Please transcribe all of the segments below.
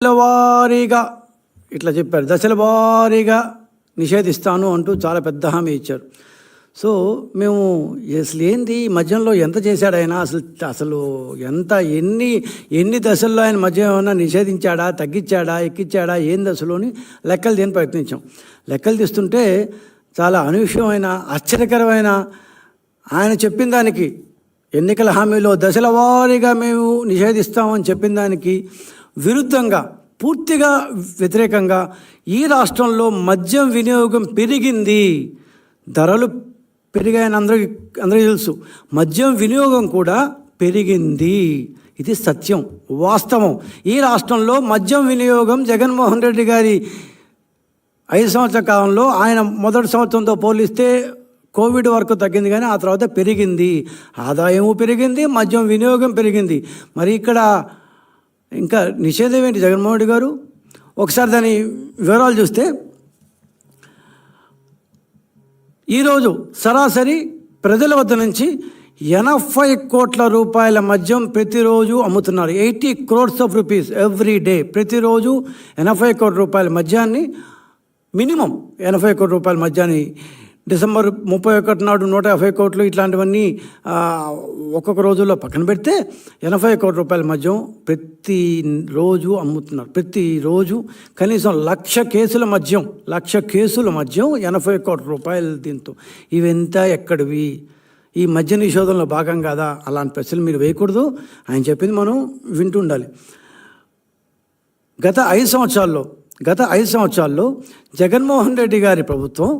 దశల వారీగా ఇట్లా చెప్పారు. దశల వారీగా నిషేధిస్తాను అంటూ చాలా పెద్ద హామీ ఇచ్చారు. సో మేము అసలు ఏంది? ఈ మద్యంలో ఎంత చేశాడు ఆయన అసలు అసలు ఎంత ఎన్ని ఎన్ని దశల్లో ఆయన మద్యం ఏమైనా నిషేధించాడా? తగ్గించాడా? ఎక్కించాడా? ఏం దశలోని లెక్కలు దేని ప్రయత్నించాం. లెక్కలు తీస్తుంటే చాలా అనూహ్యమైన ఆశ్చర్యకరమైన ఆయన చెప్పిన దానికి ఎన్నికల హామీలో దశల వారీగా మేము నిషేధిస్తామని చెప్పిన దానికి విరుద్ధంగా పూర్తిగా వ్యతిరేకంగా ఈ రాష్ట్రంలో మద్యం వినియోగం పెరిగింది. ధరలు పెరిగాయని అందరికీ అందరికీ తెలుసు. మద్యం వినియోగం కూడా పెరిగింది. ఇది సత్యం వాస్తవం. ఈ రాష్ట్రంలో మద్యం వినియోగం జగన్మోహన్ రెడ్డి గారి ఐదు సంవత్సరాల కాలంలో ఆయన మొదటి సంవత్సరంతో పోలిస్తే కోవిడ్ వరకు తగ్గింది కానీ ఆ తర్వాత పెరిగింది. ఆదాయము పెరిగింది మద్యం వినియోగం పెరిగింది. మరి ఇక్కడ ఇంకా నిషేధం ఏంటి? జగన్మోహన్ రెడ్డి గారు? ఒకసారి దాని వివరాలు చూస్తే ఈరోజు సరాసరి ప్రజల వద్ద నుంచి ఎనభై కోట్ల రూపాయల మద్యం ప్రతిరోజు అమ్ముతున్నారు. Eighty crores of rupees every day ప్రతిరోజు ఎనభై కోట్ల రూపాయల మద్యాన్ని మినిమం ఎనభై కోట్ల రూపాయల మద్యాన్ని డిసెంబర్ ముప్పై ఒకటి నాడు నూట యాభై కోట్లు ఇట్లాంటివన్నీ ఒక్కొక్క రోజుల్లో పక్కన పెడితే ఎనభై కోట్ల రూపాయల మద్యం ప్రతి రోజు అమ్ముతున్నారు. ప్రతిరోజు కనీసం లక్ష కేసుల మద్యం లక్ష కేసుల మద్యం ఎనభై కోట్ల రూపాయలు దీంతో. ఇవెంత ఎక్కడివి? ఈ మద్య నిషేధంలో భాగం కాదా? అలాంటి ప్రశ్నలు మీరు వేయకూడదు. ఆయన చెప్పింది మనం వింటుండాలి. గత ఐదు సంవత్సరాల్లో గత ఐదు సంవత్సరాల్లో జగన్మోహన్ రెడ్డి గారి ప్రభుత్వం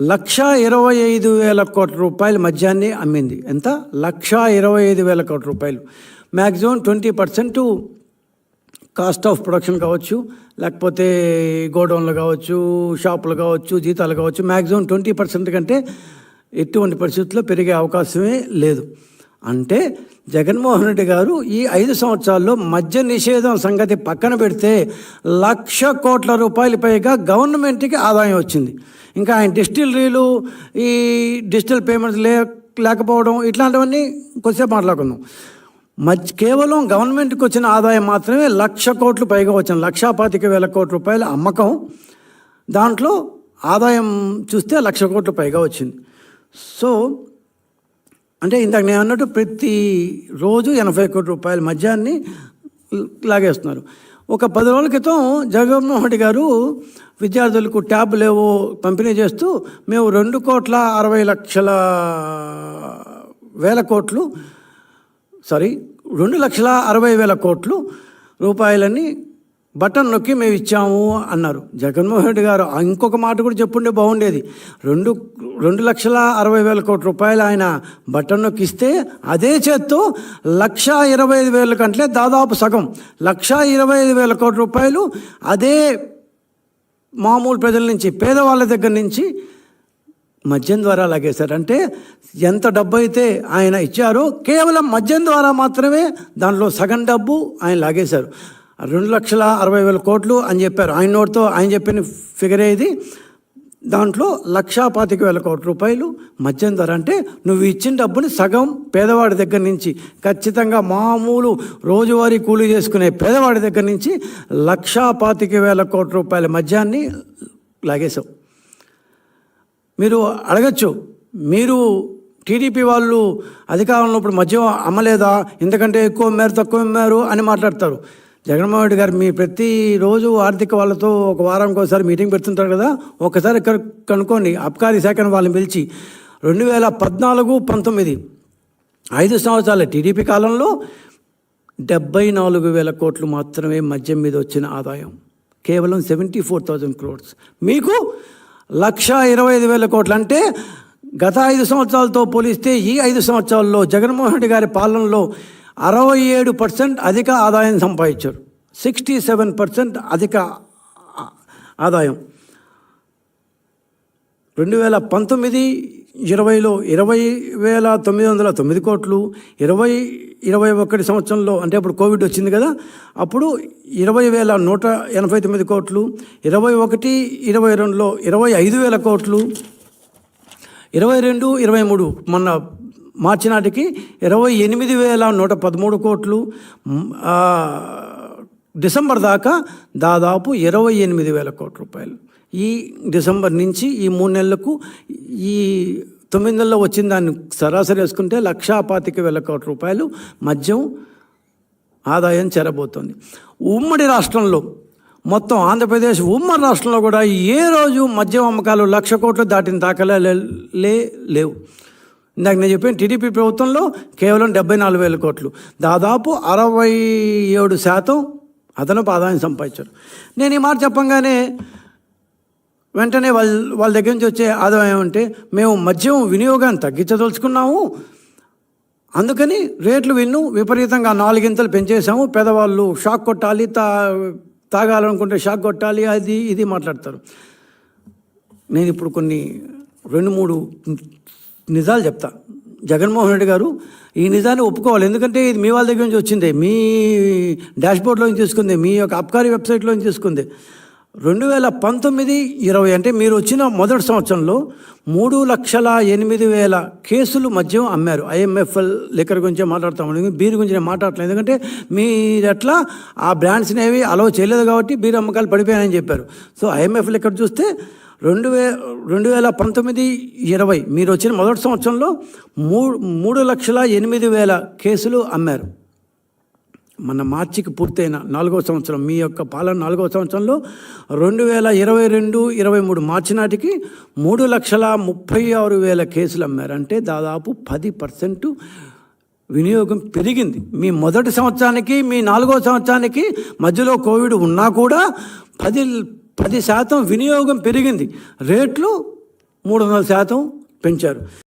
లక్ష ఇరవై ఐదు వేల కోట్ల రూపాయల మద్యాన్ని అమ్మింది. ఎంత? లక్ష ఇరవై ఐదు వేల కోట్ల రూపాయలు. Maximum twenty percent cost of production కావచ్చు లేకపోతే గోడౌన్లు కావచ్చు షాపులు కావచ్చు జీతాలు కావచ్చు మ్యాక్సిమం ట్వంటీ పర్సెంట్ కంటే ఎటువంటి పరిస్థితుల్లో పెరిగే అవకాశమే లేదు. అంటే జగన్మోహన్ రెడ్డి గారు ఈ ఐదు సంవత్సరాల్లో మద్య నిషేధం సంగతి పక్కన పెడితే లక్ష కోట్ల రూపాయల పైగా గవర్నమెంట్కి ఆదాయం వచ్చింది. ఇంకా ఆయన డిస్టిలరీలు ఈ డిజిటల్ పేమెంట్స్ లే లేకపోవడం ఇట్లాంటివన్నీ కొద్దిసేపు మాట్లాడుకుందాం. మధ్య కేవలం గవర్నమెంట్కి వచ్చిన ఆదాయం మాత్రమే లక్ష కోట్లు పైగా వచ్చింది. లక్షా పాతిక వేల కోట్ల రూపాయల అమ్మకం. దాంట్లో ఆదాయం చూస్తే లక్ష కోట్లు పైగా వచ్చింది. సో అంటే ఇందాక నేను అన్నట్టు ప్రతి రోజు ఎనభై కోటి రూపాయల మద్యాన్ని లాగేస్తున్నారు. ఒక పది రోజుల క్రితం జగన్మోహన్ రెడ్డి గారు విద్యార్థులకు ట్యాబ్లు ఏవో పంపిణీ చేస్తూ మేము రెండు కోట్ల అరవై లక్షల వేల కోట్లు సారీ రెండు లక్షల అరవై వేల కోట్లు రూపాయలని బటన్ నొక్కి మేము ఇచ్చాము అన్నారు. జగన్మోహన్ రెడ్డి గారు ఇంకొక మాట కూడా చెప్పుండే బాగుండేది. రెండు రెండు లక్షల అరవై వేల కోట్ల రూపాయలు ఆయన బటన్ నొక్కి ఇస్తే అదే చేత్తో లక్ష ఇరవై ఐదు వేల కంటే దాదాపు సగం. లక్ష ఇరవై ఐదు వేల కోట్ల రూపాయలు అదే మామూలు ప్రజల నుంచి పేదవాళ్ళ దగ్గర నుంచి మద్యం ద్వారా లాగేశారు. అంటే ఎంత డబ్బు అయితే ఆయన ఇచ్చారో కేవలం మద్యం ద్వారా మాత్రమే దాంట్లో సగం డబ్బు ఆయన లాగేశారు. రెండు లక్షల అరవై వేల కోట్లు అని చెప్పారు. ఆయన నోటితో ఆయన చెప్పిన ఫిగర్ ఇది దాంట్లో లక్షా పాతిక వేల కోట్ల రూపాయలు మద్యం ధర అంటే నువ్వు ఇచ్చిన డబ్బుని సగం పేదవాడి దగ్గర నుంచి ఖచ్చితంగా మామూలు రోజువారీ కూలీ చేసుకునే పేదవాడి దగ్గర నుంచి లక్షా పాతిక వేల కోట్ల రూపాయల మద్యాన్ని లాగేశావు. మీరు అడగచ్చు మీరు టీడీపీ వాళ్ళు అధికారంలో ఇప్పుడు మద్యం అమ్మలేదా? ఎందుకంటే ఎక్కువ మేర తక్కువ మేరు అని మాట్లాడతారు. జగన్మోహన్ రెడ్డి గారు మీ ప్రతిరోజు ఆర్థిక వాళ్ళతో ఒక వారానికి ఒకసారి మీటింగ్ పెడుతుంటారు కదా ఒకసారి ఇక్కడ కనుక్కోండి. అబ్కారీ శాఖను వాళ్ళని పిలిచి రెండు వేల పద్నాలుగు పంతొమ్మిది ఐదు సంవత్సరాల టీడీపీ కాలంలో డెబ్బై నాలుగు వేల కోట్లు మాత్రమే మద్యం మీద వచ్చిన ఆదాయం. కేవలం సెవెంటీ ఫోర్ థౌజండ్ క్రోడ్స్. మీకు లక్ష ఇరవై ఐదు వేల కోట్లు అంటే గత ఐదు సంవత్సరాలతో పోలిస్తే ఈ ఐదు సంవత్సరాల్లో జగన్మోహన్ రెడ్డి గారి పాలనలో అరవై ఏడు పర్సెంట్ అధిక ఆదాయం సంపాదించారు. సిక్స్టీ సెవెన్ పర్సెంట్ అధిక ఆదాయం. రెండు వేల పంతొమ్మిది ఇరవైలో ఇరవై వేల తొమ్మిది వందల తొమ్మిది కోట్లు ఇరవై ఇరవై ఒకటి సంవత్సరంలో అంటే అప్పుడు కోవిడ్ వచ్చింది కదా అప్పుడు ఇరవై వేల నూట ఎనభై తొమ్మిది కోట్లు ఇరవై ఒకటి ఇరవై రెండులో ఇరవై ఐదు వేల కోట్లు ఇరవై రెండు ఇరవై మూడు మొన్న మార్చి నాటికి ఇరవై ఎనిమిది వేల నూట పదమూడు కోట్లు. డిసెంబర్ దాకా దాదాపు ఇరవై ఎనిమిది వేల కోట్ల రూపాయలు. ఈ డిసెంబర్ నుంచి ఈ మూడు నెలలకు ఈ తొమ్మిది నెలల్లో వచ్చిన దాన్ని సరాసరి వేసుకుంటే లక్షా పాతిక వేల కోట్ల రూపాయలు మద్యం ఆదాయం చేరబోతోంది. ఉమ్మడి రాష్ట్రంలో మొత్తం ఆంధ్రప్రదేశ్ ఉమ్మడి రాష్ట్రంలో కూడా ఏ రోజు మద్యం అమ్మకాలు లక్ష కోట్లు దాటిన దాఖలా లే లేవు. ఇందాక నేను చెప్పాను టీడీపీ ప్రభుత్వంలో కేవలం డెబ్బై నాలుగు వేల కోట్లు. దాదాపు అరవై ఏడు శాతం అదనపు ఆదాయం సంపాదించారు నేను ఈ మాట చెప్పంగానే వెంటనే వాళ్ళ వాళ్ళ దగ్గర నుంచి వచ్చే ఆదాయం అంటే మేము మద్యం వినియోగాన్ని తగ్గించదలుచుకున్నాము. అందుకని రేట్లు విన్ను విపరీతంగా నాలుగింతలు పెంచేసాము పేదవాళ్ళు షాక్ కొట్టాలి తా తాగాలనుకుంటే షాక్ కొట్టాలి అది ఇది మాట్లాడతారు. నేను ఇప్పుడు కొన్ని రెండు మూడు నిజాలు చెప్తా. జగన్మోహన్ రెడ్డి గారు ఈ నిజాన్ని ఒప్పుకోవాలి. ఎందుకంటే ఇది మీ వాళ్ళ దగ్గర నుంచి వచ్చింది. మీ డాష్బోర్డ్లోంచి తీసుకుంది. మీ యొక్క అబ్కారీ వెబ్సైట్లో నుంచి తీసుకుంది. రెండు వేల పంతొమ్మిది ఇరవై అంటే మీరు వచ్చిన మొదటి సంవత్సరంలో మూడు లక్షల ఎనిమిది వేల కేసులు మద్యం అమ్మారు. ఐఎంఎఫ్ఎల్ లిక్కర్ గురించి మాట్లాడతాము బీర్ గురించి నేను మాట్లాడలేదు ఎందుకంటే మీరు ఎట్లా ఆ బ్రాండ్స్ని ఏవి అలవ్ చేయలేదు కాబట్టి బీర్ అమ్మకాలు పడిపోయాయని చెప్పారు. సో ఐఎంఎఫ్ లిక్కర్ చూస్తే రెండు వే రెండు వేల పంతొమ్మిది ఇరవై మీరు వచ్చిన మొదటి సంవత్సరంలో మూడు మూడు లక్షల ఎనిమిది వేల కేసులు అమ్మారు. మన మార్చికి పూర్తయిన నాలుగో సంవత్సరం మీ యొక్క పాలన నాలుగో సంవత్సరంలో రెండు వేల ఇరవై రెండు ఇరవై మూడు మార్చి నాటికి మూడు లక్షల ముప్పై ఆరు వేల కేసులు అమ్మారు. అంటే దాదాపు పది పర్సెంట్ వినియోగం పెరిగింది. మీ మొదటి సంవత్సరానికి మీ నాలుగో సంవత్సరానికి మధ్యలో కోవిడ్ ఉన్నా కూడా పది పది శాతం వినియోగం పెరిగింది. రేట్లు మూడు వందల శాతం పెంచారు.